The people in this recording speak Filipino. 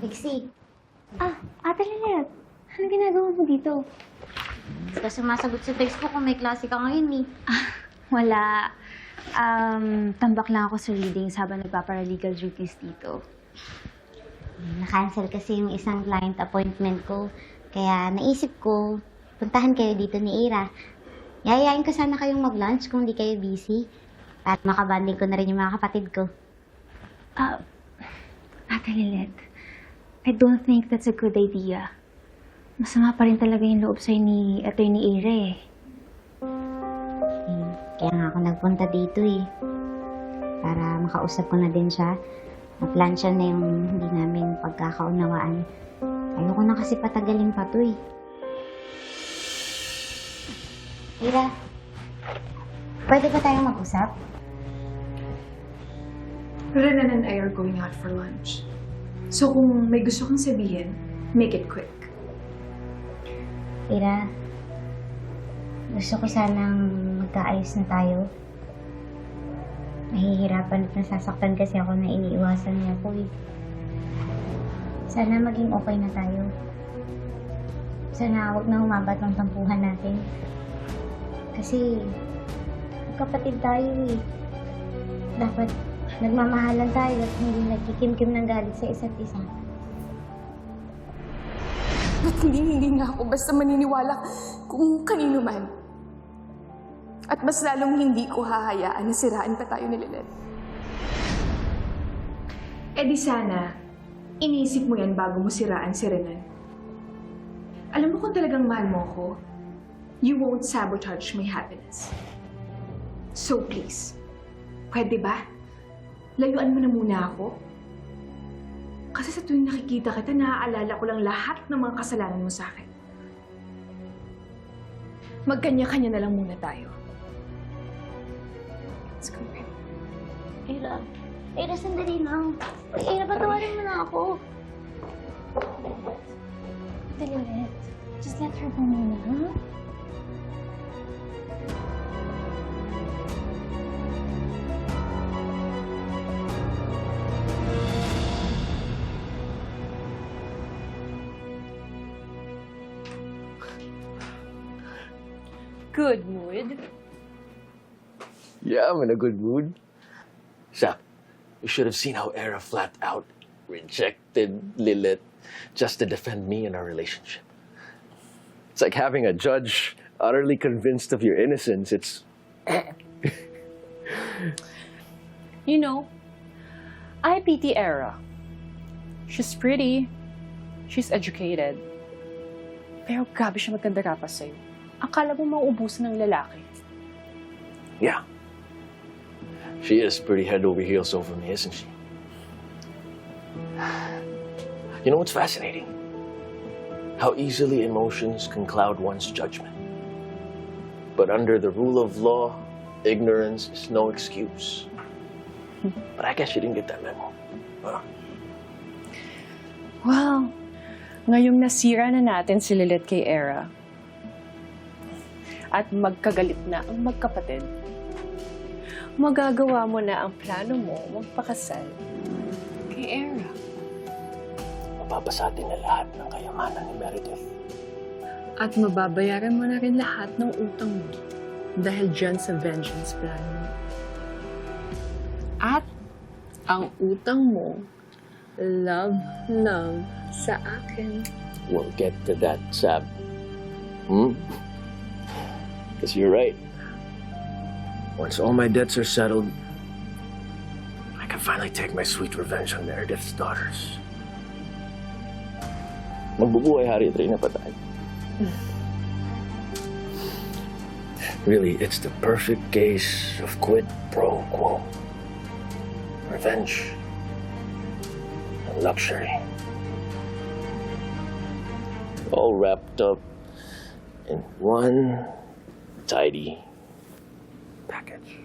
Trixie, Ah, Ate Lilet. Ano ginagawa mo dito? hindi ka sumasagot sa text ko kung may klase ka ngayon eh. Wala. Um, tambak lang ako sa readings habang nagpaparalegal duties dito. Na-cancel kasi yung isang client appointment ko. Kaya naisip ko, puntahan kayo dito ni Ira. Yayayain ko sana kayong mag-lunch kung di kayo busy. At makabanding ko na rin yung mga kapatid ko. Ah, Ate Lilet. I don't think that's a good idea. Masama pa rin talaga yung loob sa'yo ni Attorney Ira eh. Eh, Kaya nga ako nagpunta dito eh. Para makausap ko na din siya. Naplansya na yung hindi namin pagkakaunawaan. Ayoko na kasi patagalin pa to eh. Ira, pwede ba tayong mag-usap? Renan and I are going out for lunch. So kung may gusto kang sabihin, make it quick. Ira, gusto ko sanang magkaayos na tayo. Nahihirapan at nasasaktan kasi ako na iniiwasan niya ako eh. Sana maging okay na tayo. Sana huwag na humabat ang tampuhan natin. Kasi kapatid tayo eh. Dapat nagmamahalan tayo at hindi nagkikimkim ng galit sa isa't isa. At hindi, hindi na ako basta maniniwala kung kanino man. At mas lalong hindi ko hahayaan na siraan pa tayo ni Lilith. Eh di sana, iniisip mo yan bago mo siraan si Renan. Alam mo kung talagang mahal mo ako, you won't sabotage my happiness. So please, pwede ba? Layuan mo na muna ako. Kasi sa tuwing nakikita kita, naaalala ko lang lahat ng mga kasalanan mo sa akin. Magkanya-kanya na lang muna tayo. Let's go, babe. Ira, Ira, sandali lang. Ira, patawarin mo na ako. Ate just let her go muna, ha? Good mood. Yeah, I'm in a good mood. Zach, you should have seen how Era flat out rejected Lilith just to defend me and our relationship. It's like having a judge utterly convinced of your innocence. It's You know, I pity Era. She's pretty. She's educated. Pero grabe siya maganda pa sa'yo. Akala mo mauubusan ng lalaki. yeah. She is pretty head over heels over me, isn't she? You know what's fascinating? How easily emotions can cloud one's judgment. But under the rule of law, ignorance is no excuse. But I guess you didn't get that memo. Huh? Wow! Ngayong nasira na natin si Lilith kay Era. At magkagalit na ang magkapatid. Magagawa mo na ang plano mo magpakasal kay Era. Mapapasatin na lahat ng kayamanan ni Meredith. At mababayaran mo na rin lahat ng utang mo dahil dyan sa vengeance plan mo. At ang utang mo, love, love sa akin. We'll get to that, Sab. Hmm? Because you're right. Once all my debts are settled, I can finally take my sweet revenge on Meredith's daughters. Magbubuhay hari at Reyna pa tayo. Really, it's the perfect case of quid pro quo. Revenge and luxury. All wrapped up in one tidy package.